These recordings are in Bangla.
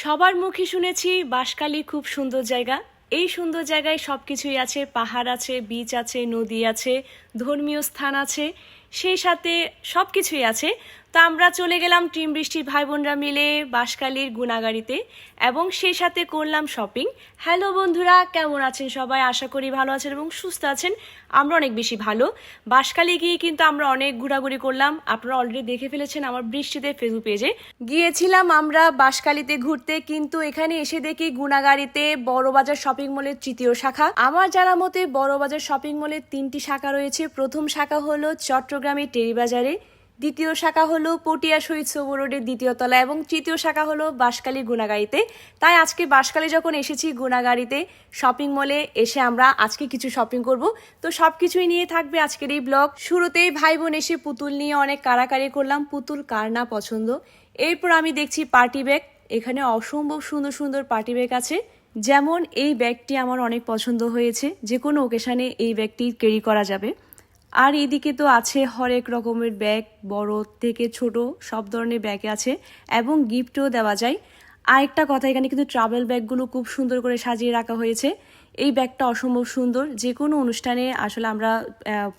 সবার মুখে শুনেছি বাসকালী খুব সুন্দর জায়গা। এই সুন্দর জায়গায় সব কিছুই আছে, পাহাড় আছে বিচ আছে, নদী আছে, ধর্মীয় স্থান আছে, সেই সাথে সব কিছুই আছে। তো আমরা চলে গেলাম টিম বৃষ্টির ভাই বোনরা মিলে বাঁশখালীর গুণাগাড়িতে এবং সেই সাথে করলাম শপিং। হ্যালো বন্ধুরা, কেমন আছেন সবাই? আশা করি ভালো আছেন এবং সুস্থ আছেন। আমরা অনেক বেশি ভালো। বাঁশখালী গিয়ে কিন্তু আমরা অনেক ঘোরাঘুরি করলাম। আপনারা অলরেডি দেখে ফেলেছেন আমার বৃষ্টিতে ফেসবুক পেজে। গিয়েছিলাম আমরা বাঁশখালীতে ঘুরতে, কিন্তু এখানে এসে দেখি গুণাগাড়িতে বড়বাজার শপিং মলের তৃতীয় শাখা। আমার জানা মতে বড়বাজার শপিং মলের তিনটি শাখা রয়েছে। প্রথম শাখা হলো চট্টগ্রামের টেরিবাজারে। দ্বিতীয় শাখা হলো পটিয়া শহীদ সৌর রোডের দ্বিতীয় তলা এবং তৃতীয় শাখা হলো বাঁশখালী গুণাগাড়িতে তাই আজকে বাঁশখালী যখন এসেছি গুণাগাড়িতে শপিং মলে এসে আমরা আজকে কিছু শপিং করব। তো সব কিছুই নিয়ে থাকবে আজকের এই ব্লগ শুরুতেই ভাই বোন এসে পুতুল নিয়ে অনেক কারাকারি করলাম। পুতুল কার না পছন্দ? এরপর আমি দেখছি পার্টি ব্যাগ এখানে অসম্ভব সুন্দর সুন্দর পার্টি ব্যাগ আছে। যেমন এই ব্যাগটি আমার অনেক পছন্দ হয়েছে। যে কোনো ওকেশানে এই ব্যাগটি ক্যারি করা যাবে। আর এদিকে তো আছে হরেক রকমের ব্যাগ, বড় থেকে ছোট, সব ধরনের ব্যাগ আছে এবং গিফটও দেওয়া যায়। আরেকটা কথা, এখানে কিন্তু ট্রাভেল ব্যাগগুলো খুব সুন্দর করে সাজিয়ে রাখা হয়েছে। এই ব্যাগটা অসম্ভব সুন্দর যে কোনো অনুষ্ঠানে আসলে আমরা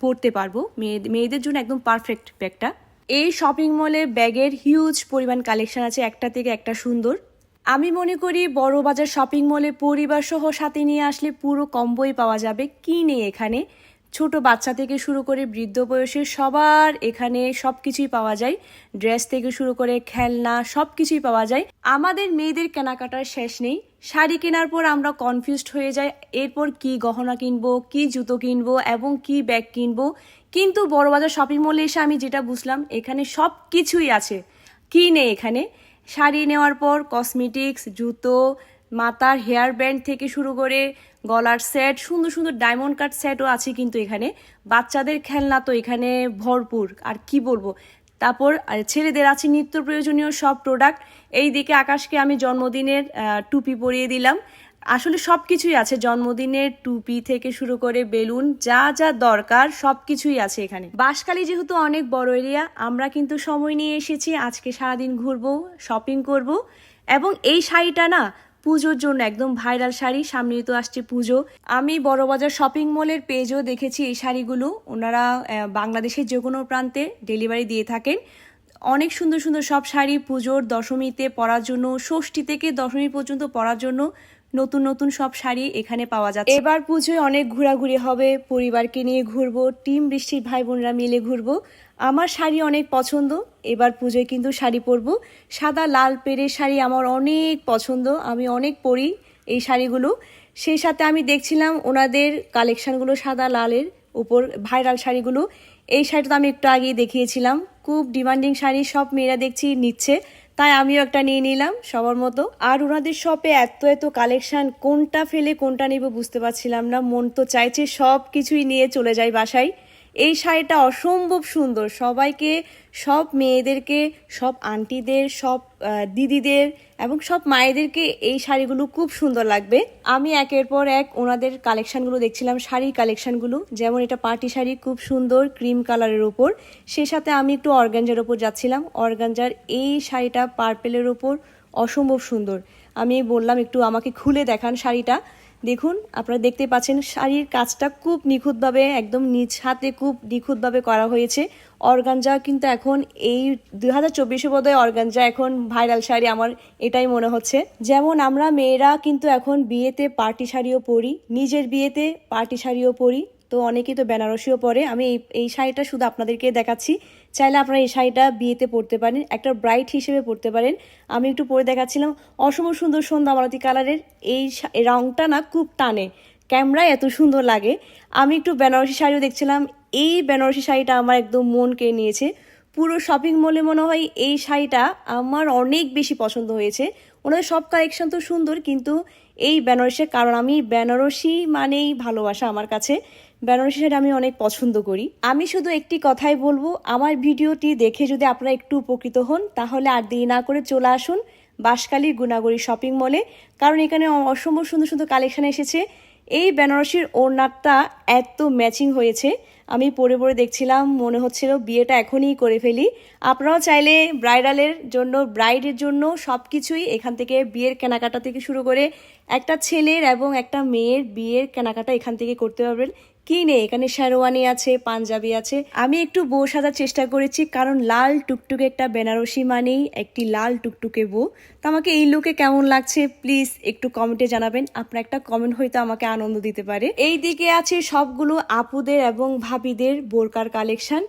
পরতে পারব। মেয়ে, মেয়েদের জন্য একদম পারফেক্ট ব্যাগটা। এই শপিং মলে ব্যাগের হিউজ পরিমাণ কালেকশন আছে, একটা থেকে একটা সুন্দর। আমি মনে করি বড় বাজার শপিং মলে পরিবার সহ সাথে নিয়ে আসলে পুরো কম্বোই পাওয়া যাবে। কি নেই এখানে? ছোট বাচ্চা থেকে শুরু করে বৃদ্ধ বয়সে সবার এখানে সব কিছুই পাওয়া যায়। ড্রেস থেকে শুরু করে খেলনা সব কিছুই পাওয়া যায়। আমাদের মেয়েদের কেনাকাটার শেষ নেই। শাড়ি কেনার পর আমরা কনফিউজড হয়ে যাই। এরপর কি গহনা কিনবো, কি জুতো কিনবো এবং কি ব্যাগ কিনবো। কিন্তু বড়বাজার শপিং মলে এসে আমি যেটা বুঝলাম, এখানে সব কিছুই আছে। কি নেই এখানে? শাড়ি নেওয়ার পর কসমেটিক্স জুতো মাথার হেয়ার ব্যান্ড থেকে শুরু করে গলার সেট সুন্দর সুন্দর ডায়মন্ড কাট সেটও আছে কিন্তু এখানে। বাচ্চাদের খেলনা তো এখানে ভরপুর, আর কি বলব? তারপর ছেলেদের আছে নিত্য প্রয়োজনীয় সব প্রোডাক্ট এই দিকে আকাশকে আমি জন্মদিনের টুপি পরিয়ে দিলাম। আসলে সব কিছুই আছে, জন্মদিনের টুপি থেকে শুরু করে বেলুন, যা যা দরকার সব কিছুই আছে এখানে। বাঁশখালী যেহেতু অনেক বড় এরিয়া, আমরা কিন্তু সময় নিয়ে এসেছি, আজকে সারাদিন ঘুরবো শপিং করব। এবং এই শাড়িটা না পুজোর জন্য একদম ভাইরাল শাড়ি, সামনেই তো আসছে পুজো। আমি বড়বাজার শপিং মলের পেজও দেখেছি এই শাড়িগুলো। ওনারা বাংলাদেশের যে কোনো প্রান্তে ডেলিভারি দিয়ে থাকেন। অনেক সুন্দর সুন্দর সব শাড়ি পুজোর দশমীতে পরার জন্য, ষষ্ঠী থেকে দশমী পর্যন্ত পরার জন্য নতুন নতুন সব শাড়ি এখানে পাওয়া যাচ্ছে। এবার পুজোয় অনেক ঘোরাঘুরি হবে, পরিবারকে নিয়ে ঘুরবো, টিম বৃষ্টির ভাই বোনরা মিলে ঘুরবো। আমার শাড়ি অনেক পছন্দ, এবার পুজোয় কিন্তু শাড়ি পরবো। সাদা, লাল পেরে শাড়ি আমার অনেক পছন্দ, আমি অনেক পরি এই শাড়িগুলো। সেই সাথে আমি দেখছিলাম ওনাদের কালেকশানগুলো সাদা, লালের উপর ভাইরাল শাড়িগুলো। এই শাড়িটা আমি একটু আগেই দেখিয়েছিলাম। খুব ডিমান্ডিং শাড়ি, সব মেয়েরা দেখছি নিচ্ছে। তাই আমিও একটা নিয়ে নিলাম, সবার মতো। আর ওনাদের শপে এত এত কালেকশান কোনটা ফেলে, কোনটা নেব বুঝতে পারছিলাম না। মন তো চাইছে সব কিছুই নিয়ে চলে যাই বাসায়। এই শাড়িটা অসম্ভব সুন্দর। সবাইকে, সব মেয়েদেরকে, সব আন্টিদের, সব দিদিদের এবং সব মায়েদেরকে এই শাড়িগুলো খুব সুন্দর লাগবে। আমি একের পর এক ওনাদের কালেকশানগুলো দেখছিলাম, শাড়ির কালেকশানগুলো। যেমন এটা পার্টি শাড়ি, খুব সুন্দর, ক্রিম কালারের ওপর। সেই সাথে আমি একটু অর্গানজার ওপর যাচ্ছিলাম। অর্গানজার এই শাড়িটা পার্পেলের ওপর অসম্ভব সুন্দর। আমি বললাম, একটু আমাকে খুলে দেখান শাড়িটা। দেখুন, আপনারা দেখতে পাচ্ছেন শাড়ির কাজটা খুব নিখুঁতভাবে, একদম নিজ হাতে খুব নিখুঁতভাবে করা হয়েছে। অর্গানজা কিন্তু এখন এই দুই হাজার চব্বিশে বোধহয় অর্গানজা এখন ভাইরাল শাড়ি, আমার এটাই মনে হচ্ছে। যেমন আমরা মেয়েরা কিন্তু এখন বিয়েতে পার্টি শাড়িও পরি, নিজের বিয়েতে পার্টি শাড়িও পরি। তো অনেকেই তো বেনারসিও পরে। আমি এই এই শাড়িটা শুধু আপনাদেরকে দেখাচ্ছি। চাইলে আপনারা এই শাড়িটা বিয়েতে পরতে পারেন, একটা ব্রাইট হিসেবে পরতে পারেন। আমি একটু পরে দেখাচ্ছিলাম অসম সুন্দর সন্ধ্যা মালতী কালারের। এই রংটা না খুব টানে, ক্যামেরায় এত সুন্দর লাগে। আমি একটু বেনারসি শাড়িও দেখছিলাম, এই বেনারসি শাড়িটা আমার একদম মন কেড়ে নিয়েছে। পুরো শপিং মলে মনে হয় এই শাড়িটা আমার অনেক বেশি পছন্দ হয়েছে। ওনাদের সব কালেকশন তো সুন্দর, কিন্তু এই বেনারসের কারণ আমি বেনারসি মানেই ভালোবাসা আমার কাছে। বেনারসি শাড়ি আমি অনেক পছন্দ করি। আমি শুধু একটি কথাই বলব, আমার ভিডিওটি দেখে যদি আপনারা একটু উপকৃত হন, তাহলে আর দেরি না করে চলে আসুন বাঁশখালীর গুণাগড়ি শপিং মলে, কারণ এখানে অসম্ভব সুন্দর সুন্দর কালেকশন এসেছে। এই বেনারসির ওড়নাটা এত ম্যাচিং হয়েছে, আমি পরে পরে দেখছিলাম, মনে হচ্ছিল বিয়েটা এখনই করে ফেলি। আপনারাও চাইলে ব্রাইডালের জন্য, ব্রাইডের জন্য সব কিছুই এখান থেকে বিয়ের কেনাকাটা থেকে শুরু করে একটা ছেলের এবং একটা মেয়ের বিয়ের কেনাকাটা এখান থেকে করতে পারবেন। কি নেই? এখানে শেরওয়ানি আছে, পাঞ্জাবি আছে। আমি একটু বউ সাজার চেষ্টা করেছি, কারণ লাল টুকটুকে একটা বেনারসি মানেই একটি লাল টুকটুকে বউ। তো আমাকে এই লুকে কেমন লাগছে? প্লিজ একটু কমেন্টে জানাবেন। আপনার একটা কমেন্ট হয়তো আমাকে আনন্দ দিতে পারে। এই দিকে আছে সবগুলো আপুদের এবং ভাবিদের বোরকার কালেকশন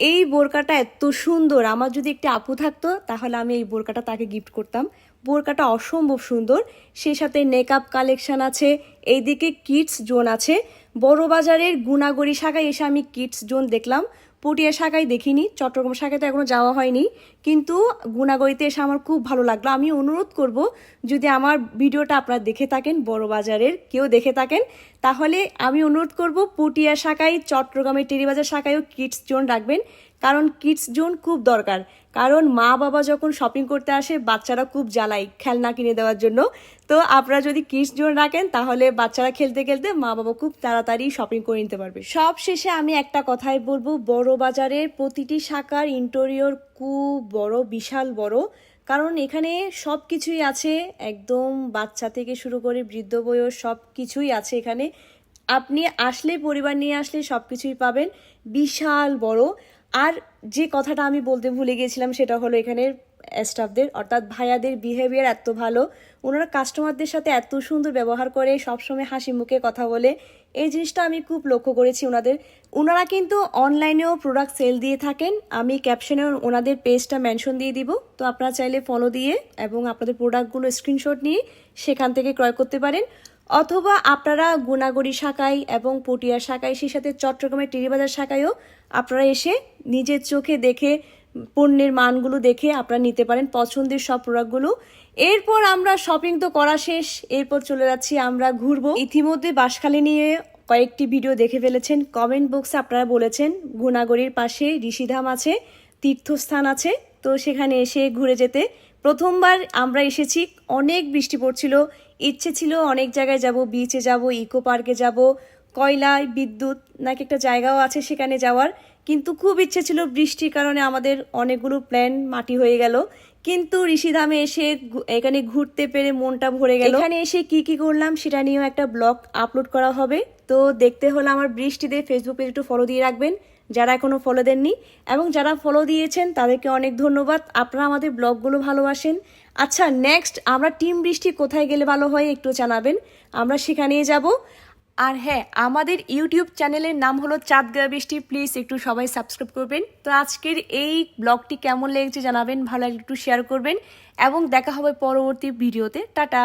এই বোরকাটা এত সুন্দর। আমার যদি একটি আপু থাকতো, তাহলে আমি এই বোরকাটা তাকে গিফট করতাম। বোরকাটা অসম্ভব সুন্দর। সেই সাথে মেকআপ কালেকশন আছে, এইদিকে কিডস জোন আছে। বড় বাজারের গুণাগড়ি শাখায় এসে আমি কিডস জোন দেখলাম। পটিয়া শাখায় দেখিনি, চট্টগ্রাম শাখায় তো এখনও যাওয়া হয়নি। কিন্তু গুণাগড়িতে এসে আমার খুব ভালো লাগল। আমি অনুরোধ করব, যদি আমার ভিডিওটা আপনারা দেখে থাকেন, বড় বাজারের কেউ দেখে থাকেন, তাহলে আমি অনুরোধ করব, পটিয়া শাখায়, চট্টগ্রামের টেরিবাজার শাখায়ও কিডস জোন রাখবেন। কারণ কিডস জোন খুব দরকার। কারণ মা বাবা যখন শপিং করতে আসে, বাচ্চারা খুব জ্বালায় খেলনা কিনে দেওয়ার জন্য। তো আপনারা যদি কিডস জোন রাখেন, তাহলে বাচ্চারা খেলতে খেলতে মা বাবা খুব তাড়াতাড়ি শপিং করে নিতে পারবে। সব শেষে আমি একটা কথাই বলব, বড় বাজারের প্রতিটি শাখার ইন্টেরিয়র খুব বড়, বিশাল বড়। কারণ এখানে সব কিছুই আছে, একদম বাচ্চা থেকে শুরু করে বৃদ্ধ বয়স সব কিছুই আছে এখানে। আপনি আসলে পরিবার নিয়ে আসলে সব কিছুই পাবেন, বিশাল বড়। আর যে কথাটা আমি বলতে ভুলে গিয়েছিলাম সেটা হলো এখানের স্টাফদের অর্থাৎ ভাইয়াদের বিহেভিয়ার এত ভালো, ওনারা কাস্টমারদের সাথে এত সুন্দর ব্যবহার করে, সবসময় হাসি মুখে কথা বলে, এই জিনিসটা আমি খুব লক্ষ্য করেছি ওনাদের। ওনারা কিন্তু অনলাইনেও প্রোডাক্ট সেল দিয়ে থাকেন, আমি ক্যাপশনে ওনাদের পেজটা মেনশন দিয়ে দিব, তো আপনারা চাইলে ফলো দিয়ে এবং আপনাদের প্রোডাক্টগুলো স্ক্রিনশট নিয়ে সেখান থেকে ক্রয় করতে পারেন। অথবা আপনারা গুণাগড়ি শাখায় এবং পটিয়া শাখায়, সেই সাথে চট্টগ্রামের টিরিবাজার শাখায়ও আপনারা এসে নিজের চোখে দেখে, পণ্যের মানগুলো দেখে আপনারা নিতে পারেন পছন্দের সব প্রোডাক্টগুলো। এরপর আমরা শপিং তো করা শেষ, এরপর চলে যাচ্ছি আমরা ঘুরবো। ইতিমধ্যে বাঁশখালী নিয়ে কয়েকটি ভিডিও দেখে ফেলেছেন। কমেন্ট বক্সে আপনারা বলেছেন গুণাগড়ির পাশে ঋষিধাম আছে, তীর্থস্থান আছে। তো সেখানে এসে ঘুরে যেতে। প্রথমবার আমরা এসেছি, অনেক বৃষ্টি পড়ছিল, ইচ্ছে ছিল অনেক জায়গায় যাব বিচে যাব ইকো পার্কে যাব কয়লায় বিদ্যুৎ, নাকি একটা জায়গাও আছে সেখানে যাওয়ার। কিন্তু খুব ইচ্ছে ছিল বৃষ্টির কারণে আমাদের অনেকগুলো প্ল্যান মাটি হয়ে গেল। কিন্তু ঋষিধামে এসে এখানে ঘুরতে পেরে মনটা ভরে গেল। এখানে এসে কি কি করলাম সেটা নিয়েও একটা ব্লগ আপলোড করা হবে। তো দেখতে হলে আমার বৃষ্টিতে ফেসবুক পেজ একটু ফলো দিয়ে রাখবেন, যারা এখনও ফলো দেননি। এবং যারা ফলো দিয়েছেন, তাদেরকে অনেক ধন্যবাদ। আপনারা আমাদের ব্লগগুলো ভালোবাসেন। আচ্ছা নেক্সট আমরা টিম বৃষ্টি কোথায় গেলে ভালো হয় একটু জানাবেন। আমরা সেখানেই যাব। আর হ্যাঁ আমাদের ইউটিউব চ্যানেলের নাম হলো চাঁদ বৃষ্টি প্লিজ একটু সবাই সাবস্ক্রাইব করবেন। তো আজকের এই ব্লগটি কেমন লেগেছে জানাবেন, ভালো একটু শেয়ার করবেন। এবং দেখা হবে পরবর্তী ভিডিওতে। টাটা!